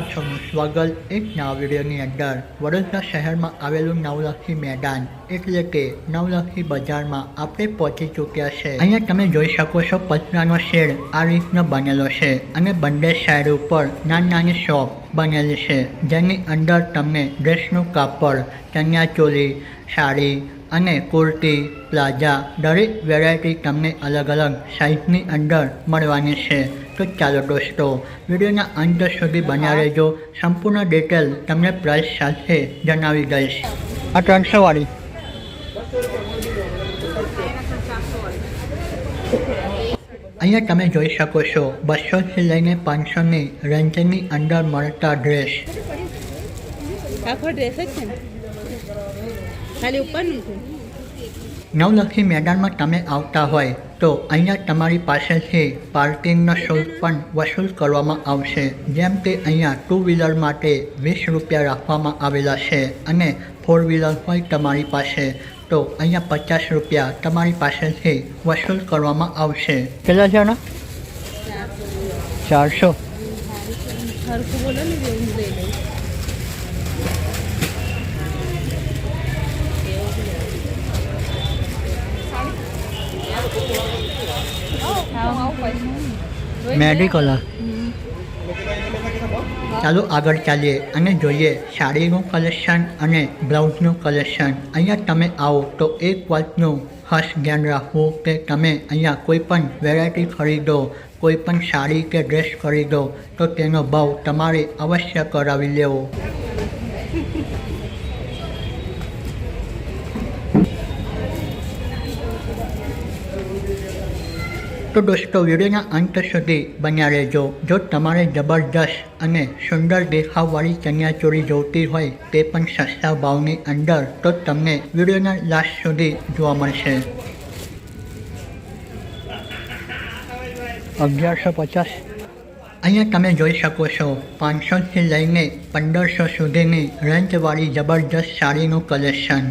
આપ સૌનું સ્વાગત. એક નવા વિડીયોની અંદર વડોદરા શહેરમાં આવેલું નવલખી મેદાન એટલે કે નવલખી બજારમાં આપણે પહોંચી ચૂક્યા છે. અહીંયા તમે જોઈ શકો છો પતરાનો શેડ આ રીતનો બનેલો છે અને બંને સાઈડ ઉપર નાની નાની શોપ બનેલી છે જેની અંદર તમને ડ્રેસનું કાપડ ચણિયાચોલી સાડી અને કુર્તી પ્લાઝા દરેક વેરાયટી તમને અલગ અલગ સાઇઝની અંદર મળવાની છે. તો ચાલો દોસ્તો, વિડીયોના અંત સુધી બન્યા રહેજો. સંપૂર્ણ ડિટેલ તમને પ્રાઇસ સાથે જણાવી દઈશ. આ ત્રણસો વાળી. અહીંયા તમે જોઈ શકો છો, બસોથી લઈને પાંચસોની રેન્જની અંદર મળતા ડ્રેસ આખો ડ્રેસ જ છે ને? ખાલી ઉપરનું છે. નવલખી મેદાનમાં તમે આવતા હોય તો અહીંયા તમારી પાસેથી પાર્કિંગનો શુલ્ક પણ વસૂલ કરવામાં આવશે. જેમ કે અહીંયા ટુ વ્હીલર માટે વીસ રૂપિયા રાખવામાં આવેલા છે અને ફોર વ્હીલર હોય તમારી પાસે તો અહીંયા પચાસ રૂપિયા તમારી પાસેથી વસૂલ કરવામાં આવશે. કેટલા છે ચારસો. બોલો ને હું મેડિકલ ચાલો આગળ ચાલીએ અને જોઈએ સાડીનું કલેક્શન અને બ્લાઉઝનું કલેક્શન અહીંયા તમે આવો તો એક વાતનું ખાસ ધ્યાન રાખવું કે તમે અહીંયા કોઈ પણ વેરાયટી ખરીદો કોઈ પણ સાડી કે ડ્રેસ ખરીદો તો તેનો ભાવ તમારે અવશ્ય કરાવી લેવો. તો દોસ્તો વિડીયોના અંત સુધી બન્યા રહેજો જો તમારે જબરજસ્ત અને સુંદર દેખાવવાળી ચણિયાચોળી જોઈતી હોય તે પણ સસ્તા ભાવની અંદર તો તમને વિડીયોના લાસ્ટ સુધી જોવા મળશે અગિયારસો પચાસ અહીંયા તમે જોઈ શકો છો પાંચસોથી લઈને પંદરસો સુધીની રેન્જવાળી જબરજસ્ત સાડીનું કલેક્શન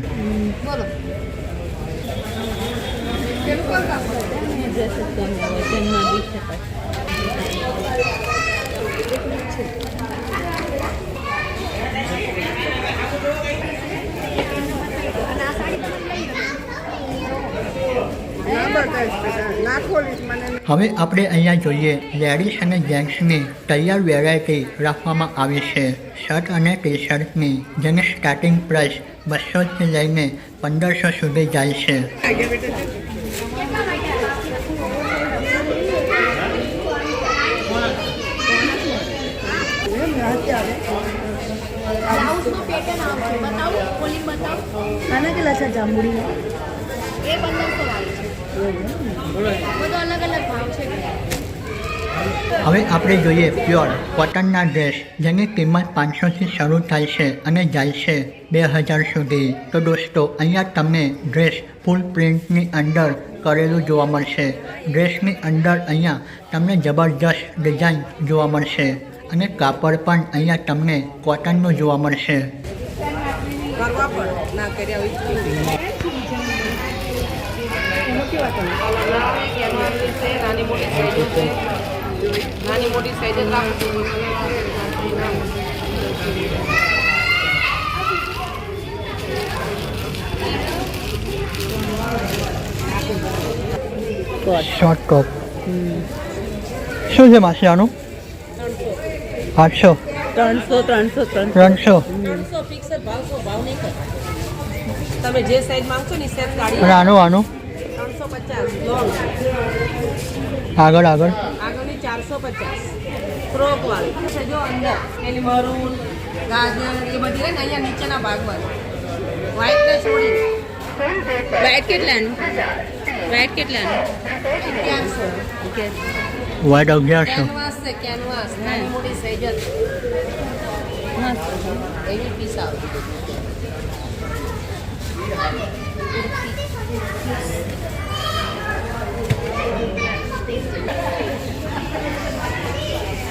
હવે આપણે અહીંયા જોઈએ લેડીઝ અને જેન્ટ્સની તૈયાર વેરાયટી રાખવામાં આવી છે. શર્ટ અને ટી શર્ટની જેની સ્ટાર્ટિંગ પ્રાઇસ બસોથી લઈને પંદરસો સુધી જાય છે બ્લાઉઝનું પેટર્ન આવશે બતાવું ખોલી બતાવું આના કેટલા છે જાંબુડી? એ પંદરસો વાળી છે. બધો અલગ અલગ ભાવ છે. હવે આપણે જોઈએ પ્યોર કોટનના ડ્રેસ જેની કિંમત પાંચસોથી શરૂ થાય છે અને જાય છે બે હજાર સુધી. તો દોસ્તો અહીંયા તમને ડ્રેસ ફૂલ પ્રિન્ટની અંદર કરેલું જોવા મળશે. ડ્રેસની અંદર અહીંયા તમને જબરજસ્ત ડિઝાઇન જોવા મળશે. અને કાપડ પણ અહીંયા તમને કોટનનું જોવા મળશે. શોર્ટ ટોપ શું છે માસી આનું આઠસો. ત્રણસો ત્રણસો ત્રણસો. ત્રણસો. ત્રણસો ફિક્સ જ ભાવ ભાવ નહીં કર તમે જે સાઈઝ માંગશો ને સેમ અને ગાડી આનું આનું? ત્રણસો પચાસ લોંગ આગળ આગળ. આગળની ચારસો પચાસ. ફ્રોક વાળી. છે જો અંદર? એની મરૂન ગાજર એ બધી રહે ને અહીંયા નીચેના ભાગમાં. વ્હાઈટ ને છોડી. વ્હાઈટ કેટલાનું? વ્હાઈટ કેટલાનું? અગિયારસો. વ્હાઈટ અગિયારસો. છે કેનવાસ નાની મોટી સાઈઝ જ એવી પીસ આવે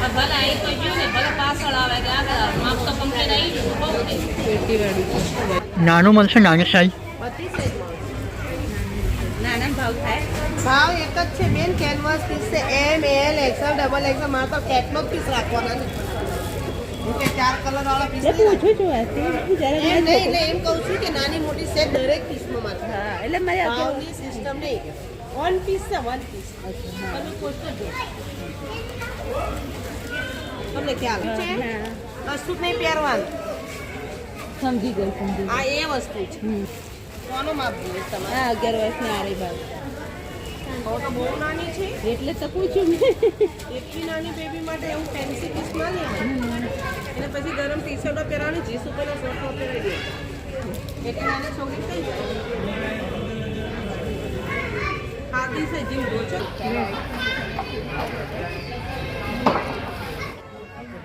ભલે આવી તો ગયું ને ભલે પાછળ આવે કે આગળ માપ તો કમ્પ્લીટ આવી ગયું નાનું મળશે નાની સાઈઝ બત્રીસ સાઈઝ નાના ભાવ થાય. ભાવ એક જ છે બેન કેનવાસ પીસ છે. M L XL double XL મારે તો કેટલો પીસ રાખવાના ને ચાર કલર વાળા પીસ પૂછું છું આ શું જ્યારે એમ નહીં એટલે એમ કહું છું કે નાની મોટી સેટ દરેક પીસમાં હા એટલે મારે ભાવની સિસ્ટમ નહીં. વન પીસ છે વન પીસ તમે પોસ્ટર જો તમને ખ્યાલ છે કશું નહીં પહેરવાનું? સમજી ગઈ સમજી આ એ વસ્તુ છે. કોનો માપ જોઈએ તમારે. હા અગિયાર વર્ષની આરી બાર. તો બહુ નાની છે. એટલે તો પૂછ્યું એટલી નાની બેબી માટે એવું ફેન્સી પીસ ના લેવાનું અને પછી ગરમ ટી શર્ટો પહેરવાની જીસ ઉપરના શર્ટો પહેરાવી દે. એટલી નાની છોકરી થઈ જાય. ખાધી છે જીમ ગોચર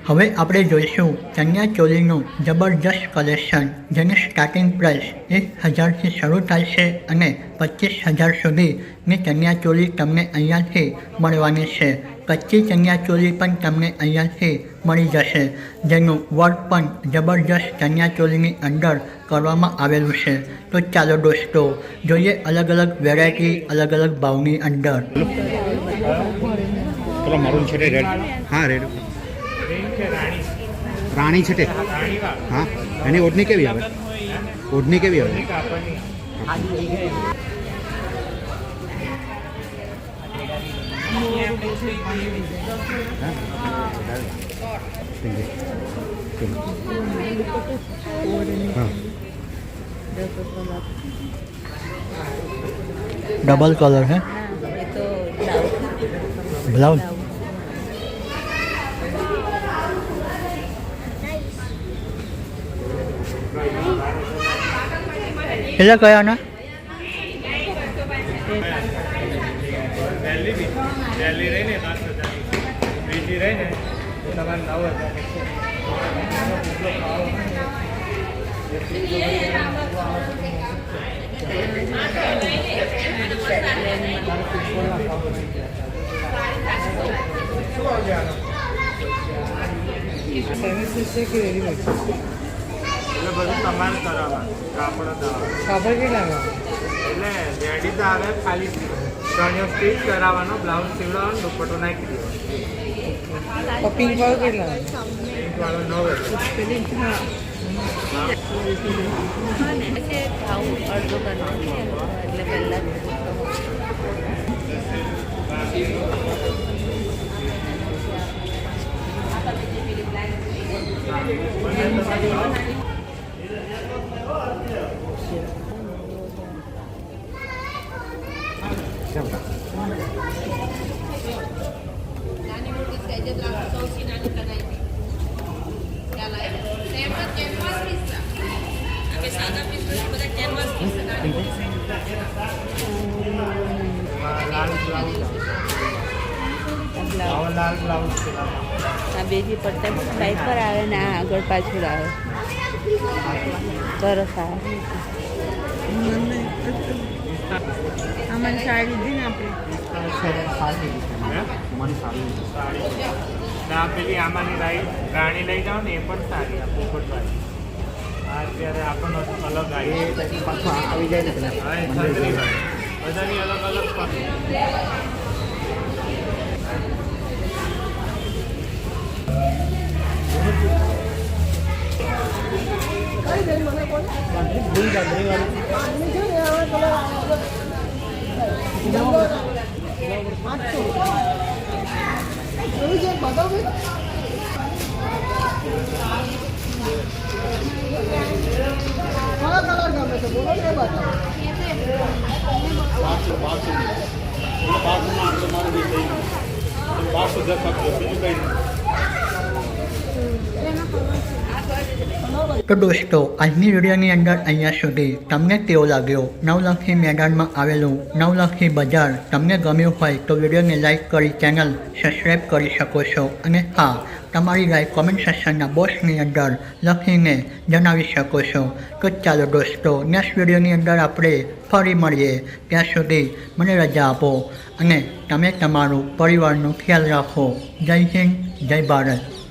હવે આપણે જોઈશું ચણિયા ચોલીનું જબરજસ્ત કલેક્શન જેની સ્ટાર્ટિંગ પ્રાઇસ એક હજારથી શરૂ થાય છે અને પચીસ હજાર સુધીની ચણિયા ચોલી તમને અહીંયાથી મળવાની છે. કચ્ચી ચણિયા ચોલી પણ તમને અહીંયાથી મળી જશે જેનું વર્ક પણ જબરજસ્ત ચણિયા ચોલીની અંદર કરવામાં આવેલું છે. તો ચાલો દોસ્તો જોઈએ અલગ અલગ વેરાયટી અલગ અલગ ભાવની અંદર. પેલો છે રેડ હા રેડ રાણી છે તે. હા એની ઓઢણી કેવી આવે? ઓઢણી કેવી આવે? ડબલ કલર હે? બ્લાઉઝ બ્લાઉઝ એટલે કયાના ના? પહેલી રહી એટલે બધું તમારે કરાવવાનું કાપડ કાપડ કેટલા એટલે રેડી તો આવે ખાલી. ચણિયો સ્ટીચ કરાવવાનો બ્લાઉઝ સીવડાવવાનો દુપટ્ટો નાખી દેવાનો. પિંક વાળો કેટલા પિંક નવ. એટલે પહેલાં નાની મોટી સાઈઝ જ રાખો સૌથી નાની કઢાઈ ખ્યાલ આવ્યો સેમ જ કેનવાસ પીસ છે કે સાદા પીસ નથી બધા કેનવાસ પીસ છે નાની મોટી લાલ બ્લાઉઝ આવો લાલ બ્લાઉઝ પેલામાં આ બેજી પડતા સાઈડ પર આવે ને આગળ પાછળ આવે. સરસ આવે. આમાં સાડી લીધી ને આપણે. આ પેલી આમાંની રાણી લઈ જાઓ ને એ પણ સારી આ પોપટવાળી. આ અત્યારે આપણને અલગ આવી પાછું આવી જાય ને છત્રી વાળી બધાની અલગ અલગ પણ તો દોસ્તો આજની વિડીયોની અંદર અહીંયા સુધી તમને કેવો લાગ્યો? નવલખી મેદાનમાં આવેલું નવલખી બજાર તમને ગમ્યું હોય તો વિડીયોને લાઇક કરી ચેનલ સબસ્ક્રાઈબ કરી શકો છો. અને હા, તમારી રાય કોમેન્ટ સેશનના બોક્સની અંદર લખીને જણાવી શકો છો. તો ચાલો દોસ્તો, નેક્સ્ટ વિડીયોની અંદર આપણે ફરી મળીએ. ત્યાં સુધી મને રજા આપો અને તમે તમારું પરિવારનો ખ્યાલ રાખો. જય હિન્દ, જય ભારત.